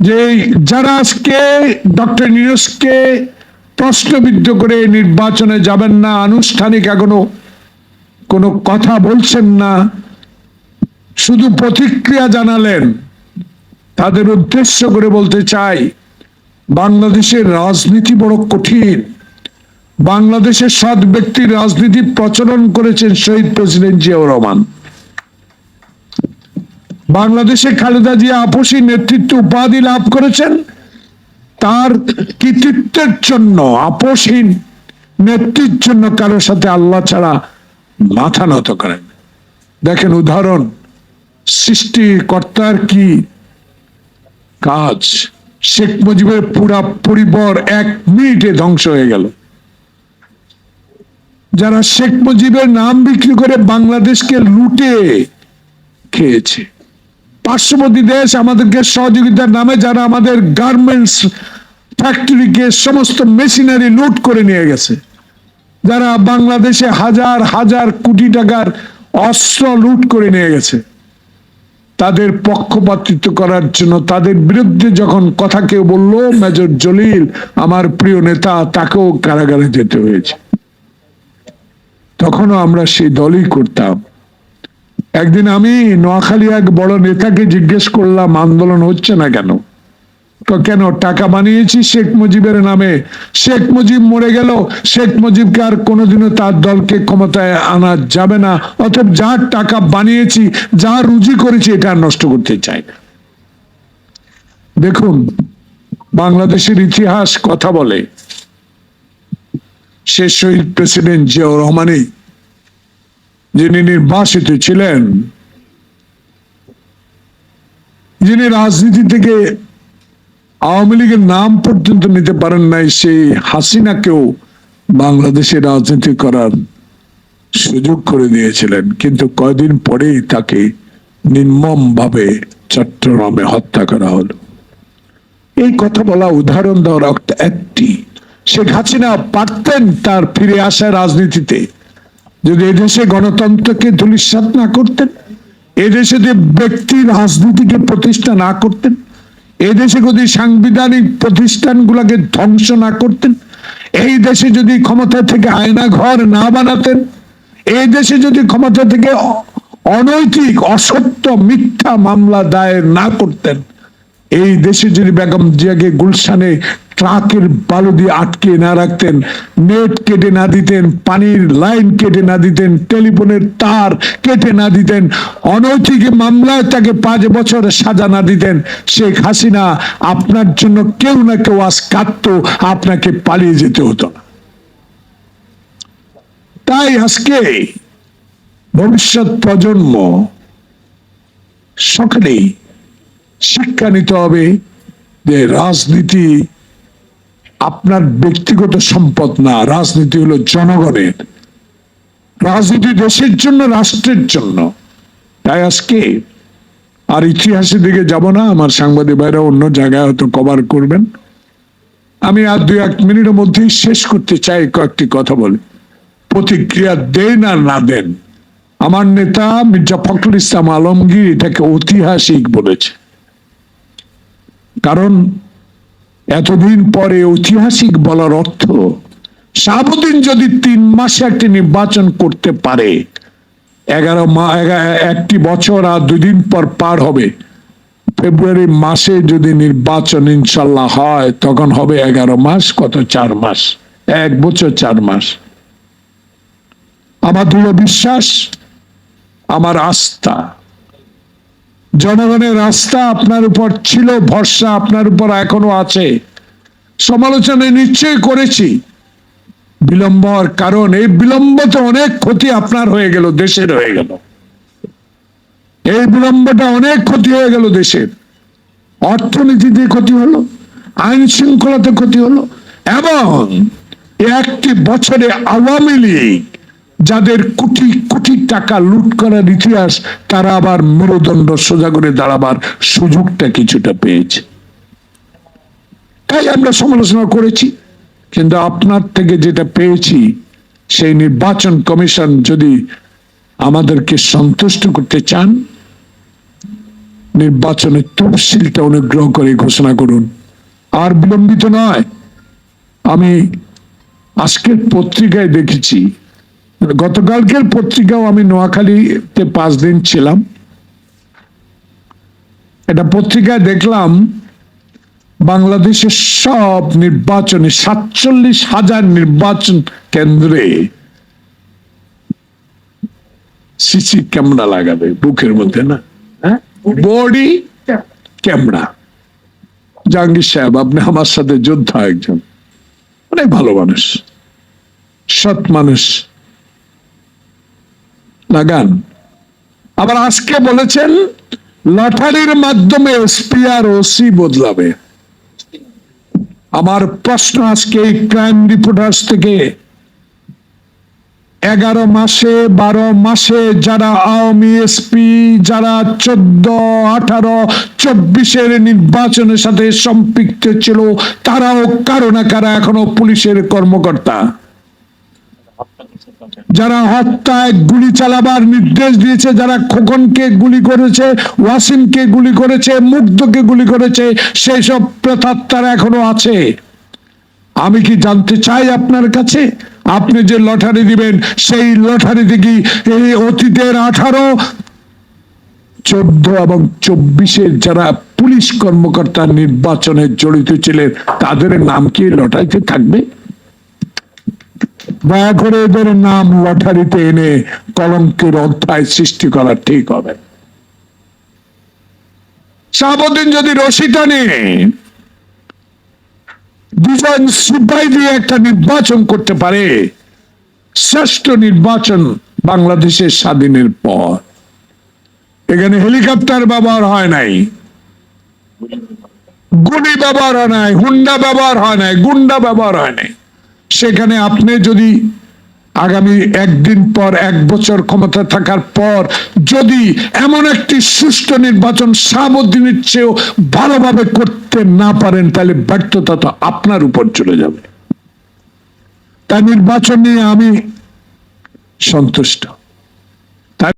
যে যারা আজকে ডক্টর নিউজকে প্রশ্নবিদ্ধ করে নির্বাচনে যাবেন না, আনুষ্ঠানিক এখনও কোনো কথা বলছেন না, শুধু প্রতিক্রিয়া জানালেন, তাদের উদ্দেশ্য করে বলতে চাই, বাংলাদেশের রাজনীতি বড় কঠিন। বাংলাদেশের সৎ ব্যক্তির রাজনীতি প্রচলন করেছেন শহীদ প্রেসিডেন্ট জিয়াউর রহমান। বাংলাদেশে খালেদা জিয়া আপসী নেতৃত্ব উপাধি লাভ করেছেন। তার কৃতিত্বের জন্য আপসহীন নেতৃত্বের জন্য কারোর সাথে আল্লাহ ছাড়া মাথা নত করেন দেখেন উদাহরণ, সৃষ্টিকর্তার কি কাজ? শেখ মুজিবের পুরা পরিবার এক মিনিটে ধ্বংস হয়ে গেল। যারা শেখ মুজিবের নাম বিক্রি করে বাংলাদেশকে লুটে খেয়েছে পার্শ্ববর্তী দেশ আমাদেরকে সহযোগিতার নামে যারা আমাদের গার্মেন্টস ফ্যাক্টরিকে সমস্ত মেশিনারি লুট করে নিয়ে গেছে। যারা বাংলাদেশে হাজার হাজার কোটি টাকার অস্ত্র লুট করে নিয়ে গেছে। তাদের পক্ষপাতিত্ব করার জন্য, তাদের বিরুদ্ধে যখন কথা কেউ বলল, মেজর জলিল, আমার প্রিয় নেতা, তাকেও কারাগারে যেতে হয়েছে। তখনও আমরা সেই দলই করতাম। একদিন আমি নোয়াখালী এক বড় নেতাকে জিজ্ঞেস করলাম, আন্দোলন হচ্ছে না কেন? তো কেন, টাকা বানিয়েছি শেখ মুজিবের নামে। শেখ মুজিব মরে গেল, শেখ মুজিবকে আর কোনোদিনও তার দলকে ক্ষমতায় আনা যাবে না। অতএব যার টাকা বানিয়েছি যা রুজি করেছি, এটা নষ্ট করতে চাই না। দেখুন, বাংলাদেশের ইতিহাস কথা বলে, শেষ শহীদ প্রেসিডেন্ট জিয়াউর রহমানই যিনি নির্বাসিত ছিলেন, যিনি রাজনীতি থেকে আওয়ামী লীগের নাম পর্যন্ত নিতে পারেন নাই, সেই হাসিনাকেও বাংলাদেশে রাজনীতি করার সুযোগ করে দিয়েছিলেন। কিন্তু কয়দিন পরেই তাকে নির্মম ভাবে চট্টগ্রামে হত্যা করা হলো। এই কথা বলা উদাহরণ দেওয়ার একটি। শেখ হাসিনা পারতেন তার ফিরে আসা রাজনীতিতে। যদি এদেশে গণতন্ত্রকে ধূলিসাৎ না করতেন, এদেশে যে ব্যক্তি রাজনীতিকে প্রতিষ্ঠা না করতেন, এদেশে যদি সাংবিধানিক প্রতিষ্ঠানগুলোকে ধ্বংস না করতেন, এই দেশে যদি ক্ষমতা থেকে আয়না ঘর না বানাতেন, এই দেশে যদি ক্ষমতা থেকে অনৈতিক, অসত্য, মিথ্যা মামলা দায়ের না করতেন, এই দেশে যদি বেগম জিয়াকে গুলশানে ট্রাকের বালু দিয়ে আটকে না রাখতেন, নেট কেটে না দিতেন, পানির লাইন কেটে না দিতেন, টেলিফোনের তার কেটে না দিতেন, অনৈতিক মামলায় তাকে পাঁচ বছর সাজা না দিতেন। শেখ হাসিনা, আপনার জন্য কেউ না কেউ আজ কাঁদতো, আপনাকে পালিয়ে যেতে হতো তাই আজকে ভবিষ্যৎ প্রজন্ম সকলেই শিক্ষা নিতে হবে যে রাজনীতি আপনার ব্যক্তিগত সম্পদ না, রাজনীতি হলো জনগণের। রাজনীতি দেশের জন্য, রাষ্ট্রের জন্য। তাই আজকে আর ইতিহাসের দিকে যাব না, আমার সাংবাদিক ভাইরা অন্য জায়গায় হয়তো কভার করবেন। আমি আর দুই এক মিনিটের মধ্যেই শেষ করতে চাই কয়েকটি কথা বলে। প্রতিক্রিয়া দেন আর না দেন, আমার নেতা মির্জা ফখরুল ইসলাম আলমগীর এটাকে ঐতিহাসিক বলেছে। কারণ এতদিন পরে ঐতিহাসিক বলার অর্থ, সাবুদ্দিন যদি তিন মাসে একটি নির্বাচন করতে পারে, এগারো একটি বছর আর দুদিন পর পার হবে। ফেব্রুয়ারি মাসে যদি নির্বাচন ইনশাল্লাহ হয়, তখন হবে এগারো মাস, কত চার মাস? এক বছর চার মাস। আমার দৃঢ় বিশ্বাস, আমার আস্থা জনগণের রাস্তা আপনার উপর ছিল, ভরসা আপনার উপর এখনও আছে। সমালোচনা নিশ্চয়ই করেছি। বিলম্ব হওয়ার কারণ, এই বিলম্বতে অনেক ক্ষতি আপনার হয়ে গেল, দেশের হয়ে গেল। এই বিলম্বটা অনেক ক্ষতি হয়ে গেল দেশের। অর্থনীতিতে ক্ষতি হলো, আইন শৃঙ্খলাতে ক্ষতি হলো, এবং একটি বছরে আওয়ামী লীগ যাদের কোটি কোটি টাকা লুট করার ইতিহাস, তারা আবার মেরুদণ্ড সোজা করে দাঁড়াবার সুযোগটা কিছুটা পেয়েছে। তাই আমরা সমালোচনা করেছি, কিন্তু আপনার থেকে যেটা পেয়েছি, সেই নির্বাচন কমিশন যদি আমাদেরকে সন্তুষ্ট করতে চান নির্বাচনের তফসিলটা অনুগ্রহ করে ঘোষণা করুন। আর বিলম্বিত নয়, আমি আজকের পত্রিকায় দেখেছি গতকালকের পত্রিকাও আমি নোয়াখালীতে পাঁচ দিন ছিলাম। এটা পত্রিকায় দেখলাম, বাংলাদেশের সব নির্বাচনে সাতচল্লিশ হাজার নির্বাচন কেন্দ্রে সিসি ক্যামেরা লাগাবে বুকের মধ্যে, না? হ্যাঁ? Body camera. জাহাঙ্গীর সাহেব, আপনি আমার সাথে যোদ্ধা একজন। অনেক ভালো মানুষ, সৎ মানুষ। লাগান। আবার আজকে বলেছেন, লটারির মাধ্যমে এসপি আর ওসি বদলাবে। আমার প্রশ্ন আজকে এই ক্রাইম রিপোর্টার্স থেকে, এগারো মাসে, বারো মাসে যারা আওয়ামী এসপি, যারা চোদ্দ, আঠারো, চব্বিশের নির্বাচনের সাথে সম্পৃক্ত ছিল, তারাও কারও না কারা এখনও পুলিশের কর্মকর্তা। যারা হত্যায় গুলি চালাবার নির্দেশ দিয়েছে, যারা খোকনকে গুলি করেছে, ওয়াসিমকে গুলি করেছে, মুগ্ধকে গুলি করেছে, সেই সব প্রেতাত্মারা এখনও আছে। আমি কি জানতে চাই আপনার কাছে? আপনি যে লটারি দিবেন, সেই লটারিতে কি এই অতীতের আঠারো, চোদ্দ এবং চব্বিশের যারা পুলিশ কর্মকর্তা নির্বাচনে জড়িত ছিলেন, তাদের নাম কি লটারিতে থাকবে? দয়া করে এদের নাম লটারিতে এনে কলঙ্কের অধ্যায় সৃষ্টি করা ঠিক হবে। শাহাবুদ্দিন যদি রশি টানে, দুজন সিপাহী দিয়ে একটা নির্বাচন করতে পারে। শ্রেষ্ঠ নির্বাচন বাংলাদেশের স্বাধীনের পর। এখানে হেলিকপ্টার ব্যবহার হয় নাই, গুলি ব্যবহার হয় নাই, হুন্ডা ব্যবহার হয় নাই, গুন্ডা ব্যবহার হয় নাই। সেখানে আপনি যদি আগামী একদিন পর এক বছর ক্ষমতা থাকার পর যদি এমন একটি সুষ্ঠু নির্বাচন সাবধানের চেয়েও ভালোভাবে করতে না পারেন, তাহলে ব্যর্থতা তো আপনার উপর চলে যাবে। তাই নির্বাচন নিয়ে আমি সন্তুষ্ট।